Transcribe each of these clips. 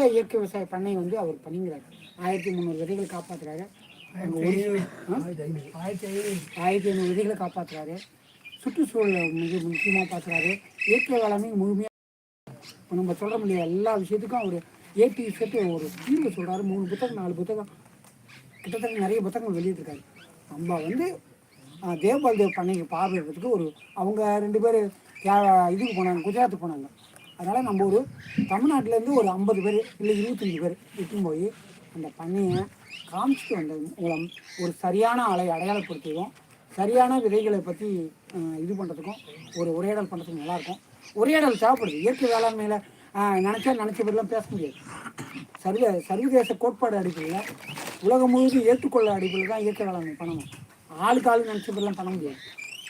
சிறந்த இயற்கை விவசாய பண்ணை வந்து அவர் பண்ணிங்கிறாரு ஆயிரத்தி முந்நூறு விதைகள் ஆ? ஆயிரத்தி ஐநூறு. விதைகளை காப்பாத்துறாரு. சுற்றுச்சூழலை மிக முக்கியமாக பார்க்குறாரு. இயற்கை வேளாண்மை முழுமையாக நம்ம சொல்ல முடியாது எல்லா விஷயத்துக்கும் அவர் ஏடி செட்டு ஒரு தீர்வு சொல்கிறாரு மூணு புத்தகம் நாலு புத்தகம். கிட்டத்தட்ட நிறைய புத்தகங்கள் வெளியிட்டிருக்காரு. நம்ம வந்து தேவ்பால் தேவ் பண்ணைக்கு பார்வையிடுறதுக்கு ஒரு அவங்க ரெண்டு பேர் இதுக்கு போனாங்க குஜராத்துக்கு போனாங்க. அதனால் நம்ம ஒரு தமிழ்நாட்டிலேருந்து ஒரு ஐம்பது பேர் இல்லை இருபத்தஞ்சி பேர் இட்டுன்னு போய் அந்த பண்ணையை காமிச்சிட்டு வந்தது மூலம் ஒரு சரியான அலை அடையாளப்படுத்துவதும் சரியான விதைகளை பற்றி இது பண்ணுறதுக்கும் ஒரு உரையாடல் பண்ணுறதுக்கு நல்லாயிருக்கும். உரையாடல் தேவைப்படுது. இயற்கை வேளாண்மையில் நினச்சா நினச்ச பேர்லாம் பேச முடியாது. சர்வ சர்வதேச கோட்பாடு அடிப்படையில் உலகம் முழுவதும் ஏற்றுக்கொள்ள அடிப்படையில் தான் இயற்கை வேளாண்மை பண்ணணும். ஆளுக்கு ஆளு நினச்ச பேர்லாம் பண்ண முடியாது.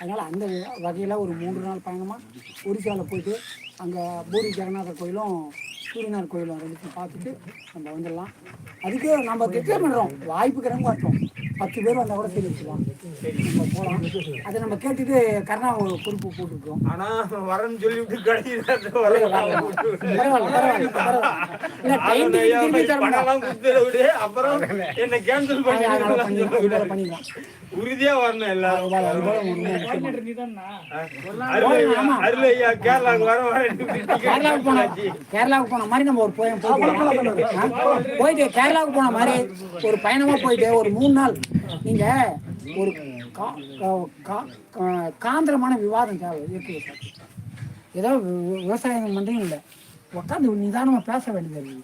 அதனால் அந்த வகையில் ஒரு மூன்று நாள் பயணமாக ஒரிசாவில் போயிட்டு அங்கே பூரி ஜெகநாதர் கோயிலும் சூரியனார் கோயிலும் ரெண்டுத்தையும் பார்த்துட்டு நம்ம வந்துடலாம். அதுக்கு நம்ம திட்டம் பண்ணுறோம் வாய்ப்பு கிடங்கு காட்டுறோம் பத்து பேர் வந்தால் கூட சரி வச்சுக்கலாம். நம்ம போகலாம் அதை நம்ம கேட்டுட்டு கருணா ஒரு பொறுப்பு போட்டிருக்கோம். ஆனா வரேன்னு சொல்லிவிட்டு விடு. அப்புறம் என்ன கேன்சல் பண்ணிக்கலாம் உறுதியா வரணும் எல்லாரும். அது போல- அது போல ஒரு முக்கியம். அருள் அருள் ஐயா கேரளாக்கு வர வர கேரளாவுக்கு போனோம் கேரளாவுக்கு போன மாதிரி நம்ம ஒரு போய் போயிட்டு கேரளாவுக்கு போன மாதிரி ஒரு பயணமா போயிட்டு ஒரு மூணு நாள் நீங்க ஒரு கா- கா- கா- காந்திரமான விவாதம் தேவை இயற்கை விவசாயம் ஏதோ வி- விவசாயம் பண்ணுறீங்க இல்லை உட்காந்து நிதானமாக பேச வேண்டியது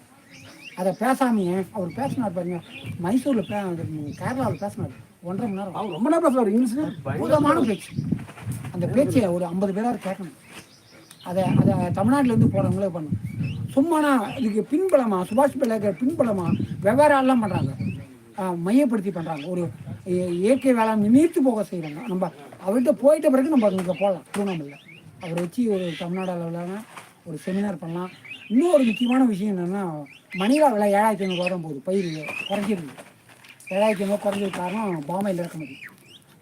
அதை. பேசாமையே அவர் பேசினார் பாருங்க மைசூரில் பே கேரளாவில் பேசினார் ஒன்றரை மணி நேரம். அவர் ரொம்ப நேரம் பேசுவார் இங்கிலீஷில் பூதமான பேச்சு. அந்த பேச்சை ஒரு ஐம்பது பேராவது கேட்கணும். அதை அதை தமிழ்நாட்டிலேருந்து போகிறவங்களே பண்ணணும். சும்மானா இதுக்கு பின்பலமா சுபாஷ் பிள்ளைக்கு பின்பலமா வெவ்வேறு ஆள்லாம் பண்ணுறாங்க மையப்படுத்தி பண்ணுறாங்க ஒரு இ- இயற்கை வேளாண் நீர்த்து போக செய்கிறாங்க நம்ம அவர்கிட்ட போயிட்ட பிறகு நம்ம இங்கே போகலாம் திருவண்ணாமலையில். அவரை வச்சு ஒரு தமிழ்நாடு அளவிலான ஒரு செமினார் பண்ணலாம். இன்னும் ஒரு முக்கியமான விஷயம் என்னென்னா மணிலா விலை ஏழாயிரத்தி ஐநூறுவா தான் போகுது பயிர் குறைஞ்சிருக்கு ஏழாயிரத்தி ஐநூறு குறைஞ்சது காரணம் பாமையில் இறக்குமதி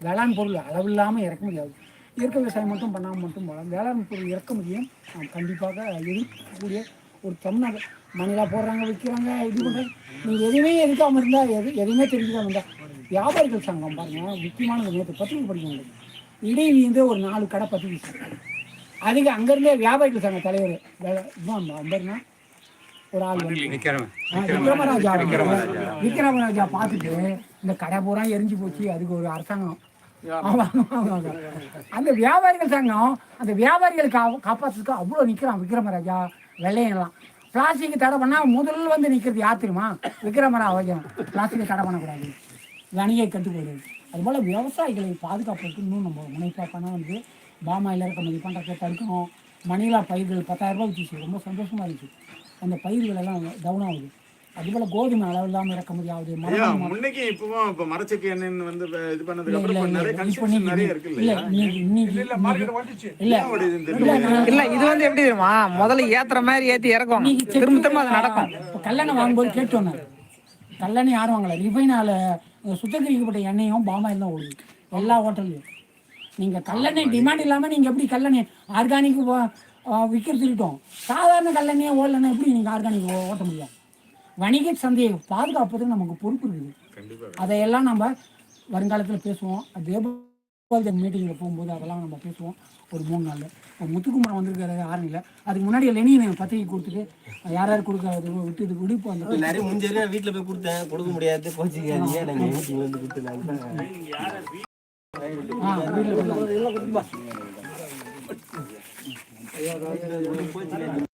வேளாண் பொருள் அளவில்லாமல் இறக்குமதி ஆகுது இயற்கை விவசாயம் மட்டும் பண்ணாமல் மட்டும் போகலாம். வேளாண் பொருள் இறக்குமதியும் நாம் கண்டிப்பாக எதிர்க்கக்கூடிய ஒரு தமிழ்நாடு மணிலா போடுறாங்க விற்கிறாங்க இது பண்ணுறாங்க நீங்கள் எதுவுமே எதுக்காமல் இருந்தால் எது எதுவுமே தெரிஞ்சுக்காம இருந்தால் வியாபாரிகள் சங்கம் பாருங்க முக்கியமானது நேற்று பத்திரிக்கை படிக்க முடியாது இடையிலேருந்து ஒரு நாலு கடை பத்திரிக்கை அதுக்கு அங்கேருந்தே வியாபாரிகள் சங்க தலைவர் இதான் நம்பர்னா ஒரு ஆள் விக்ரமராஜா. விக்ரமராஜா. பார்த்துட்டு இந்த கடை பூரா எரிஞ்சு போச்சு அதுக்கு ஒரு அரசாங்கம். ஆமா, ஆமா, ஆமா. அந்த வியாபாரிகள் சங்கம் அந்த வியாபாரிகள் கா காப்பாற்றுறதுக்கு அவ்வளோ நிற்கிறான் விக்ரமராஜா. வெள்ளையெல்லாம். பிளாஸ்டிக் தடை பண்ணால் முதல்ல வந்து நிற்கிறது யார் தெரியுமா? விக்ரமராஜா பிளாஸ்டிக் தடை பண்ணக்கூடாது. வணிகை கட்டுப்படுது அதுபோல் விவசாயிகளை பாதுகாப்புக்கு இன்னும் நம்ம முனைப்பாக பண்ணால் வந்து பாமாயில் இறக்குமதி பண்ணுறதை தடுக்கணும் மணிலா பயிர்கள் பத்தாயிரரூபா வச்சு ரொம்ப சந்தோஷமாக இருந்துச்சு. அந்த பயிர்கள் எல்லாம் டவுன் ஆகுது. அதுபோல் கோதுமை அளவு இல்லாமல் ஐயா மரம் முன்னைக்கு இப்பவும் இப்ப மரச்செக்கு எண்ணெய்னு வந்து இது பண்ணதுக்கு அப்புறம் நிறைய நீங்க- நிறைய இருக்கு இல்ல இல்ல இல்ல, இது வந்து எப்படி தெரியுமா? முதல்ல ஏத்துற மாதிரி ஏத்தி செக்கு திரும்ப திரும்ப அது நடக்கும். இப்போ கல்லெண்ணெய் வாங்கும்போது கேட்டு வந்தாங்க கல்லெண்ணெய் யாரும் வாங்கல? ரிஃபைனால சுத்தகரிக்கப்பட்ட எண்ணெயும் பாமாயில் தான் ஓடுது. எல்லா ஹோட்டல்லையும். நீங்கள் கல்லெண்ணெய் டிமாண்ட் இல்லாமல் நீங்கள் எப்படி கல்லெண்ணெய் ஆர்கானிக் விற்கிறது சாதாரண கல்லெண்ணெய் ஓடலன்னா எப்படி நீங்கள் ஆர்கானிக் ஓட்ட முடியும்? வணிக சந்தையை பாதுகாப்பதுக்கு நமக்கு பொறுப்பு இருக்குது. கண்டிப்பா. அதையெல்லாம் நம்ம வருங்காலத்தில் பேசுவோம். தேபால் மீட்டிங்கில் போகும்போது அதெல்லாம் நம்ம பேசுவோம். ஒரு மூணு நாள் இப்போ முத்துக்குமரன் வந்திருக்காரு யாரும் இல்லை. அதுக்கு முன்னாடி லெனின் பத்திரிக்கை கொடுத்துட்டு யார் யார் கொடுக்காது விட்டு இது விடுப்பு அந்த நிறைய முடிஞ்ச வீட்டுல போய் கொடுத்தேன். கொடுக்க முடியாது. கோச்சிக்காதீங்க நாங்க மீட்டிங்ல வந்து ஆ வீட்டில்